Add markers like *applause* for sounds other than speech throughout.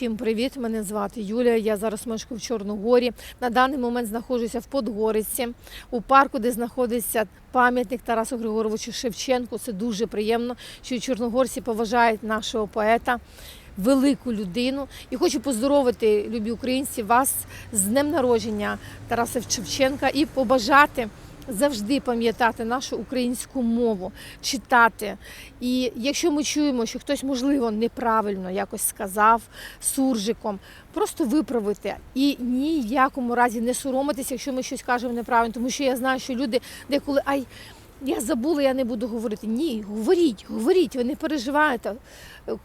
Всім привіт! Мене звати Юлія. Я зараз мешкаю в Чорногорі. На даний момент знаходжуся в Подгориці, у парку, де знаходиться пам'ятник Тарасу Григоровичу Шевченку. Це дуже приємно, що чорногорці поважають нашого поета. Велику людину і хочу поздоровити, любі українці, вас з днем народження Тараса Шевченка і побажати завжди пам'ятати нашу українську мову, читати. І якщо ми чуємо, що хтось, можливо, неправильно якось сказав суржиком, просто виправити і ні в якому разі не соромитися, якщо ми щось кажемо неправильно, тому що я знаю, що люди деколи ай. Я забула, я не буду говорити. Ні, говоріть, говоріть, ви не переживаєте.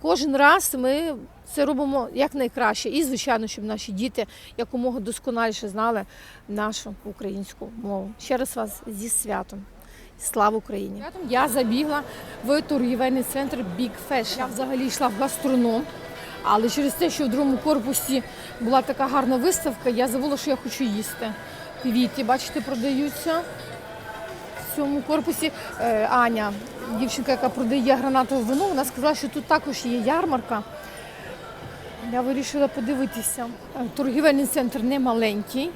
Кожен раз ми це робимо якнайкраще. І, звичайно, щоб наші діти якомога досконаліше знали нашу українську мову. Ще раз вас зі святом. Слава Україні! Я забігла в торгівельний центр Big Fashion. Я взагалі йшла в гастроном. Але через те, що в другому корпусі була така гарна виставка, я забула, що я хочу їсти. Квіти, бачите, продаються в цьому корпусі. Е, Аня, дівчинка, яка продає гранатове вино, вона сказала, що тут також є ярмарка. Я вирішила подивитися. Е, Торгівельний центр не маленький,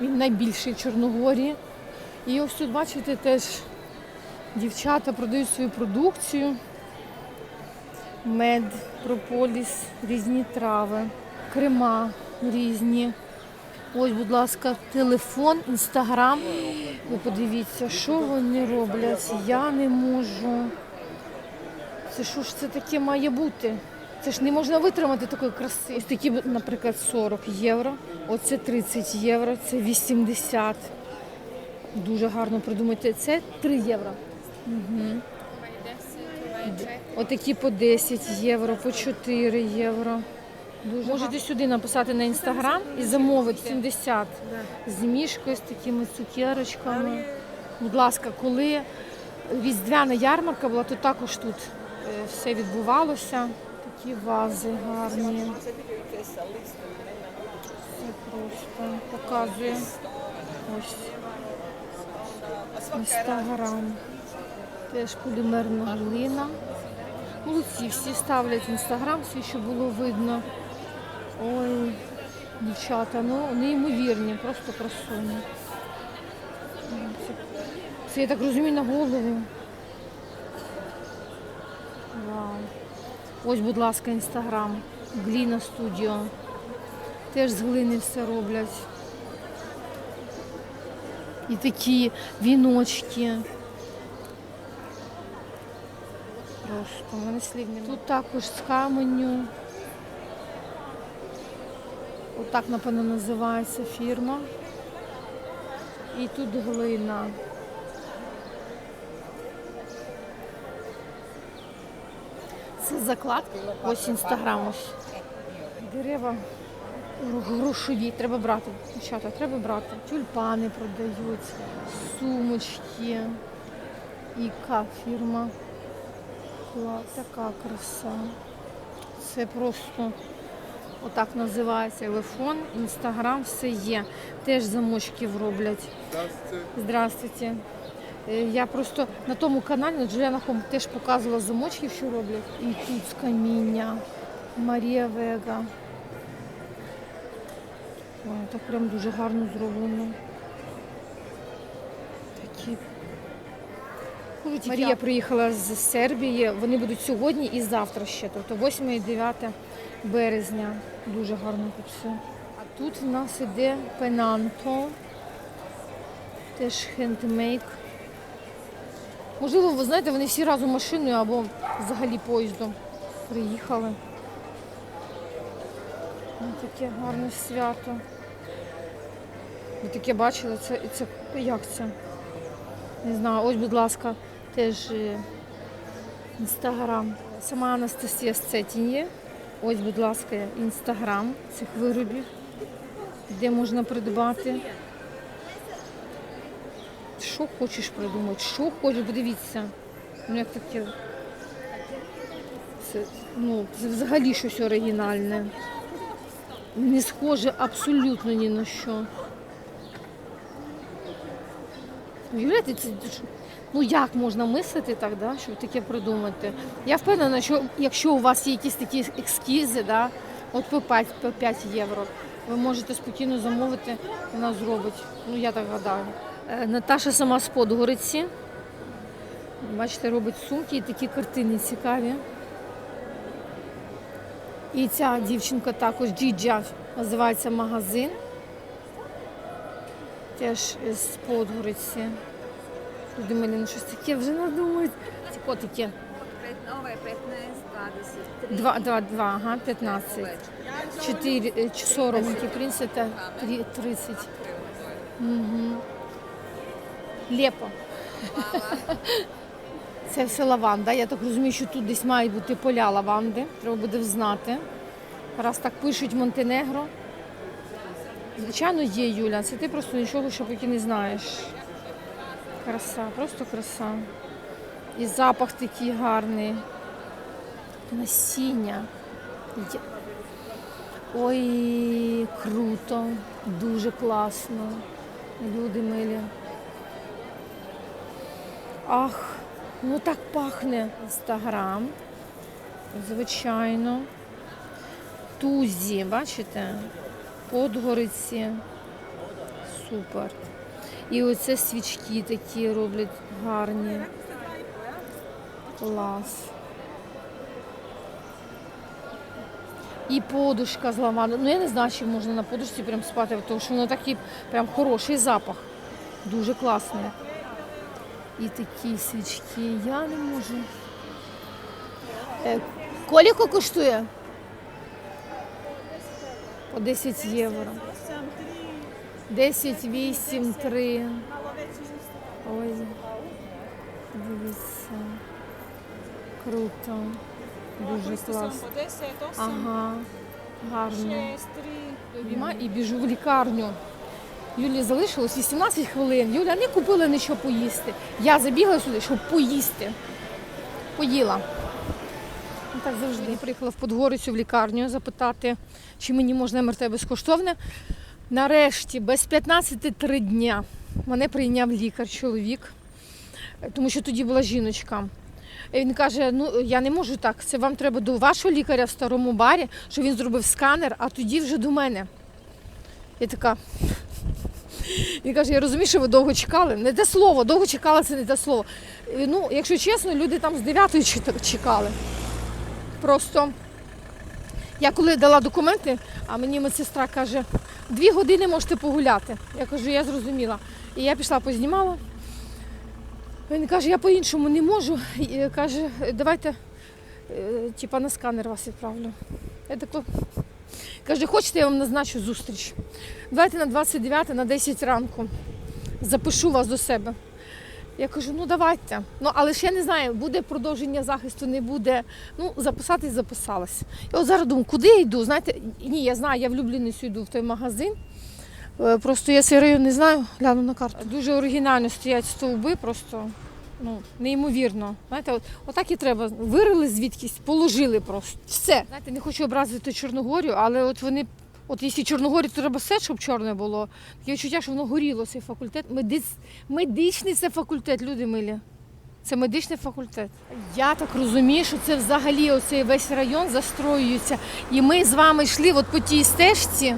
він найбільший в Чорногорії. І ось тут, бачите, теж дівчата продають свою продукцію. Мед, прополіс, різні трави, крема різні. Ось, будь ласка, телефон, інстаграм. Ви подивіться, що вони роблять. Я не можу. Це що ж це таке має бути? Це ж не можна витримати такої краси. Ось такі, наприклад, 40 євро. Оце 30 євро, це 80. Дуже гарно придумати. Це 3 євро. Угу. Отакі по 10 євро, по 4 євро. Дуже Можете сюди написати на інстаграм і замовити 70 з мішкою, з такими цукерочками. Будь ласка, коли різдвяна ярмарка була, то також тут е, все відбувалося. Такі вази гарні. Це просто показує. Ось інстаграм. Теж полімерна глина. Молодці, всі ставлять інстаграм, свій, щоб було видно. Ой, дівчата, ну неймовірні, просто красуні. Це, я так розумію на голову. Вау. Ось, будь ласка, інстаграм. Гліна студіо. Теж з глини все роблять. І такі віночки. Просто в мене слів немає. Тут також з каменю. Отак, напевно, називається фірма. І тут глина. Це закладки. Ось інстаграм. Ось. Дерева грошові. Треба брати. Дівчата, треба брати. Тюльпани продають, сумочки. Іка фірма. Клас, така краса. Це просто отак називається телефон, інстаграм, все є. Теж замочків роблять. Здравствуйте. Здравствуйте. Е, Я просто на тому каналі на Джуліана Хом теж показувала замочки, що роблять. І тут з каміння. Марія Вега. Ой, так прям дуже гарно зроблено. Марія приїхала з Сербії. Вони будуть сьогодні і завтра ще, тобто 8 і 9 березня. Дуже гарно тут все. А тут в нас іде пенанто. Теж хендмейк. Можливо, ви знаєте, вони всі разом машиною або взагалі поїздом приїхали. Ось таке гарне свято. Ви таке бачили? Це, це як це? Не знаю, ось, будь ласка, теж е, інстаграм. Сама Анастасія Сцетінє. Ось, будь ласка, інстаграм цих виробів, де можна придбати. Що хочеш придумати? Що хочеш, подивіться. Ну як таке. Це, ну, це взагалі щось оригінальне. Не схоже абсолютно ні на що. Уявляєте, це ну як можна мислити так, да, щоб таке придумати? Я впевнена, що якщо у вас є якісь такі ескізи, да, От по 5, по 5 євро. Ви можете спокійно замовити, вона зробить. Ну, я так гадаю. Е, Наташа сама з Подгориці. Бачите, робить сумки і такі картини цікаві. І ця дівчинка також Джіджа називається магазин. Теж з Подгориці. Люди мене ну, щось таке вже надумають. Ці котики. Nove 15, 20, Два, два, два, ага, 15. 4, е, 40. Ті принцип, та три- 30. Угу. Лепо. *laughs* Це все лаванда. Я так розумію, що тут десь мають бути поля лаванди. Треба буде взнати. Раз так пишуть Монтенегро. Звичайно, є Юля. Це ти просто нічого, що поки не знаєш. Краса, просто краса. І запах такий гарний. Насіння. Ой, круто, дуже класно. Люди милі. Ах, ну так пахне. Інстаграм. Звичайно. Тузі, бачите? Подгориці. Супер. І оце свічки такі роблять гарні. Клас. І подушка з лаванди. Ну я не знаю, чи можна на подушці прям спати, тому що воно такий прям хороший запах. Дуже класний. І такі свічки. Я не можу. Е, Коліко коштує? По 10 євро. 10, 8, 3. Ой. Дивіться. Круто. Дуже класно. Ага, гарно. І біжу в лікарню. Юлі залишилось 18 хвилин. Юля не купила нічого поїсти. Я забігла сюди, щоб поїсти. Поїла. Ну, Так завжди. Я приїхала в Подгорицю в лікарню запитати, чи мені можна МРТ безкоштовне. Нарешті, без 15 три дня, мене прийняв лікар, чоловік, тому що тоді була жіночка. І він каже: ну я не можу так. Це вам треба до вашого лікаря в старому барі, щоб він зробив сканер, а тоді вже до мене. Я така. *laughs* Він каже, я розумію, що ви довго чекали. Не те слово, довго чекали це не те слово. Ну, якщо чесно, люди там з 9 чекали. Просто я коли дала документи, а мені медсестра каже, дві години можете погуляти. Я кажу, я зрозуміла. І я пішла познімала. Він каже, я по-іншому не можу. І каже, давайте е, типа на сканер вас відправлю. Я тако, каже, хочете, я вам назначу зустріч. Давайте на 29 на 10 ранку. Запишу вас до себе. Я кажу, ну давайте. Ну, але я не знаю, буде продовження захисту, не буде. Ну, записатись, записалась. І от зараз думаю, куди я йду? Знаєте, ні, я знаю, я в Любліницю йду в той магазин. Е, Просто я цей район не знаю, гляну на карту. Дуже оригінально стоять стовби, просто ну, неймовірно. Знаєте, от, отак і треба. Вирили звідкись, положили просто. Все. Знаєте, не хочу образити Чорногорію, але от вони. От якщо Чорногорі, то треба все, щоб чорне було. Таке відчуття, що воно горіло, цей факультет. Медиц... Медичний це факультет, люди милі. Це медичний факультет. Я так розумію, що це взагалі оцей весь район застроюється. І ми з вами йшли от по тій стежці,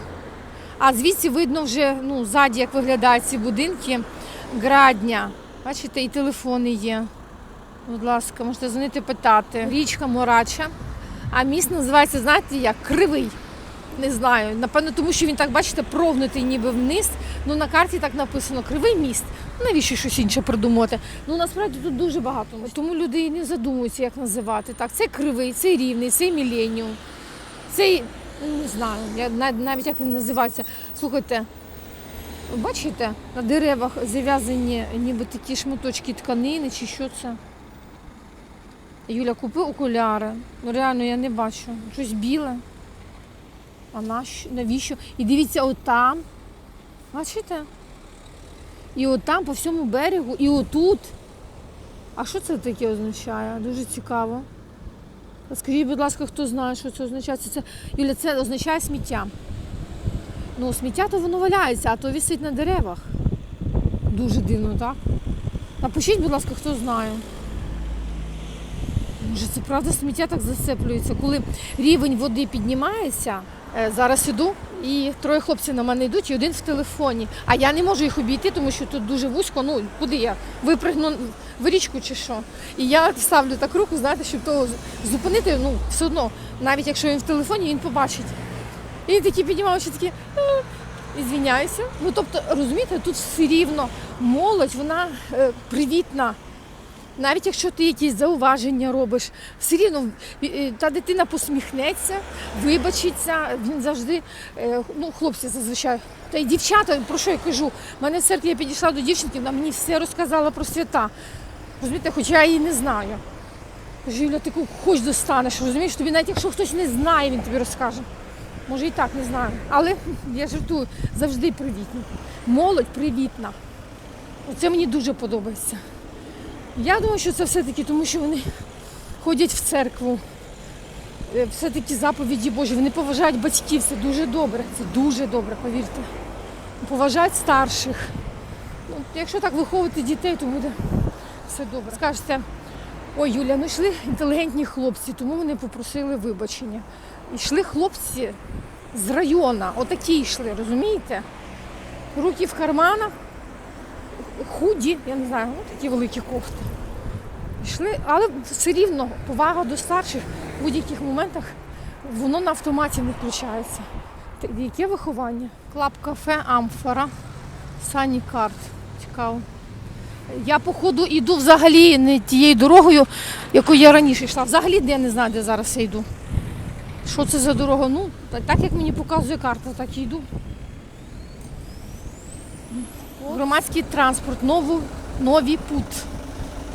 а звідси видно вже ну, ззаді, як виглядають ці будинки градня. Бачите, і телефони є. Будь ласка, можете дзвонити питати. Річка Морача. А міст називається, знаєте як? Кривий. Не знаю. Напевно, тому що він так, бачите, прогнутий ніби вниз. Ну на карті так написано Кривий міст. Ну, Навіщо щось інше придумати? Ну насправді тут дуже багато. Тому люди і не задумуються, як називати. Так, це кривий, це рівний, це міленіум. Цей, ну, не знаю, я навіть як він називається. Слухайте, бачите, на деревах зав'язані ніби такі шматочки тканини чи що це. Юля, купи окуляри. Ну реально я не бачу. Щось біле. А нащо? Навіщо? І дивіться, отам. Бачите? І отам по всьому берегу, і отут. А що це таке означає? Дуже цікаво. Скажіть, будь ласка, хто знає, що це означає? Це, Юля, це означає сміття. Ну, сміття то воно валяється, а то висить на деревах. Дуже дивно, так? Напишіть, будь ласка, хто знає. Боже, це правда сміття так засиплюється. Коли рівень води піднімається, зараз іду, і троє хлопців на мене йдуть, і один в телефоні. А я не можу їх обійти, тому що тут дуже вузько. Ну куди я? Випригну в річку чи що? І я ставлю так руку, знаєте, щоб того зупинити. Ну, все одно, навіть якщо він в телефоні, він побачить. І він такий піднімав, що такі. «Ну, і звіняюся. Ну тобто, розумієте, тут все рівно молодь, вона е, привітна. Навіть якщо ти якісь зауваження робиш, все рівно е, та дитина посміхнеться, вибачиться. Він завжди, е, ну, хлопці зазвичай, та й дівчата, про що я кажу? У мене в церкві я підійшла до дівчинки, вона мені все розказала про свята. Розумієте, хоча я її не знаю. Кажу, Юля, ти хоч достанеш, розумієш, тобі навіть якщо хтось не знає, він тобі розкаже. Може і так не знаю. Але *laughs* я жартую, завжди привітні. Молодь привітна. Оце мені дуже подобається. Я думаю, що це все-таки тому, що вони ходять в церкву. Е, Все-таки заповіді Божі, вони поважають батьків, це дуже добре, це дуже добре, повірте. Поважають старших. Ну, якщо так виховувати дітей, то буде все добре. Скажете, ой, Юля, ну йшли інтелігентні хлопці, тому вони попросили вибачення. Йшли хлопці з району, отакі йшли, розумієте? Руки в карманах, худі, я не знаю, ну такі великі кофти. Йшли, але все рівно повага до старших в будь-яких моментах воно на автоматі не включається. Яке виховання? Клаб кафе Амфора, Сані Карт. Цікаво. Я, походу, йду взагалі не тією дорогою, якою я раніше йшла. Взагалі я не знаю, де зараз я йду. Що це за дорога? Ну, так як мені показує карта, так і йду. Громадський транспорт, нову, новий пут.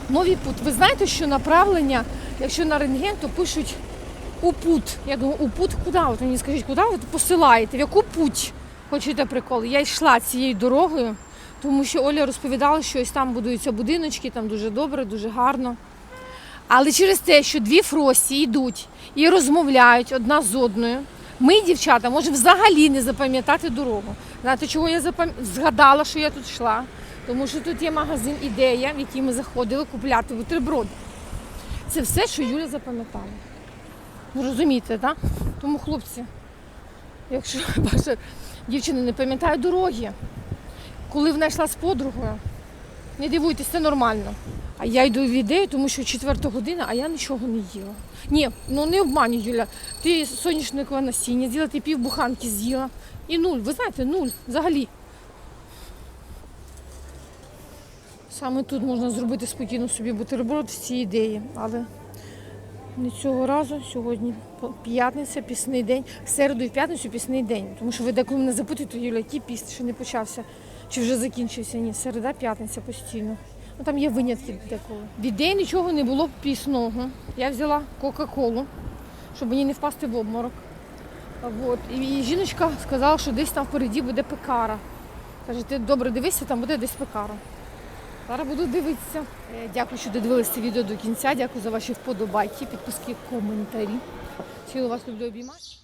Новий пут. Ви знаєте, що направлення, якщо на рентген, то пишуть у пут. Я думаю, у пут куди? От мені скажіть, куди ви посилаєте? В яку путь? Хочете прикол? Я йшла цією дорогою, тому що Оля розповідала, що ось там будуються будиночки, там дуже добре, дуже гарно. Але через те, що дві фрості йдуть і розмовляють одна з одною, ми, дівчата, можемо взагалі не запам'ятати дорогу. Знаєте, чого я запам... згадала, що я тут йшла? Тому що тут є магазин Ідея, в який ми заходили купляти бутерброди. Це все, що Юля запам'ятала. Ну розумієте, так? Тому, хлопці, якщо *laughs* ваша дівчина не пам'ятає дороги, коли вона йшла з подругою, не дивуйтесь, це нормально. А я йду в ідею, тому що четверта година, а я нічого не їла. Ні, ну не обманюй, Юля. Ти соняшникове насіння з'їла, ти пів буханки з'їла. І нуль, ви знаєте, нуль взагалі. Саме тут можна зробити спокійно собі бутерброд в цій ідеї, але не цього разу, сьогодні п'ятниця, пісний день, в середу і в п'ятницю пісний день. Тому що ви деколи мене запитуєте, Юля, який піст, ще не почався, чи вже закінчився. Ні, середа, п'ятниця постійно. Ну там є винятки деколи. В ідеї нічого не було пісного. Я взяла Кока-Колу, щоб мені не впасти в обморок. А Вот. І жіночка сказала, що десь там впереді буде пекара. Каже, ти добре дивися, там буде десь пекара. Зараз буду дивитися. Е, Дякую, що додивилися це відео до кінця. Дякую за ваші вподобайки, підписки, коментарі. Цілу вас люблю обіймати.